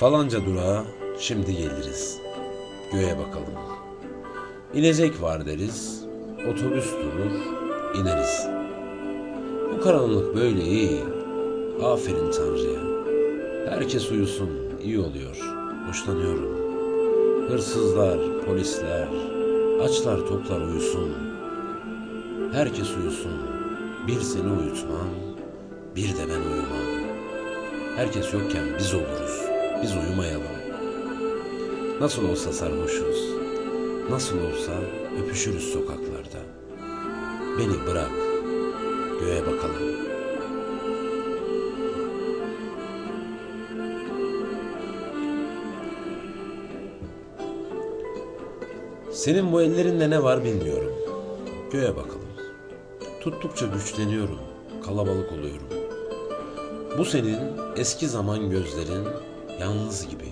Falanca durağa şimdi geliriz. Göğe bakalım. İnecek var deriz. Otobüs durur, ineriz. Bu karanlık böyle iyi. Aferin Tanrı'ya. Herkes uyusun, iyi oluyor. Hoşlanıyorum. Hırsızlar, polisler, açlar toplar uyusun. Herkes uyusun. Bir seni uyutmam, bir de ben uyumam. Herkes yokken biz oluruz. Biz uyumayalım. Nasıl olsa sarhoşuz. Nasıl olsa öpüşürüz sokaklarda. Beni bırak. Göğe bakalım. Senin bu ellerinde ne var bilmiyorum. Göğe bakalım. Tuttukça güçleniyorum. Kalabalık oluyorum. Bu senin eski zaman gözlerin yalnız gibi,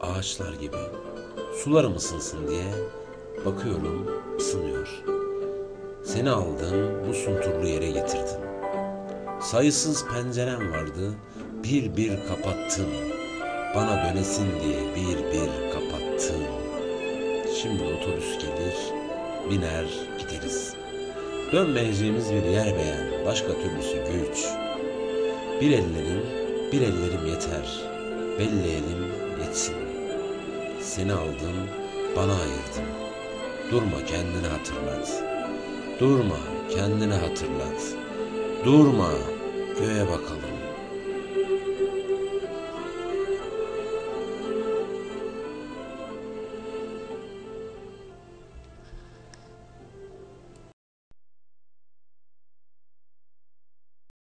ağaçlar gibi. Sularım ısınsın diye bakıyorum ısınıyor. Seni aldım bu sunturlu yere getirdim. Sayısız pencerem vardı bir bir kapattım. Bana dönesin diye bir bir kapattım. Şimdi otobüs gelir, biner gideriz. Dönmeyeceğimiz bir yer beğen, başka türlüsü güç. Bir ellerim, bir ellerim yeter. Belleyelim yetsin. Seni aldım, bana ayırdım. Durma kendini hatırlat. Durma kendini hatırlat. Durma göğe bakalım.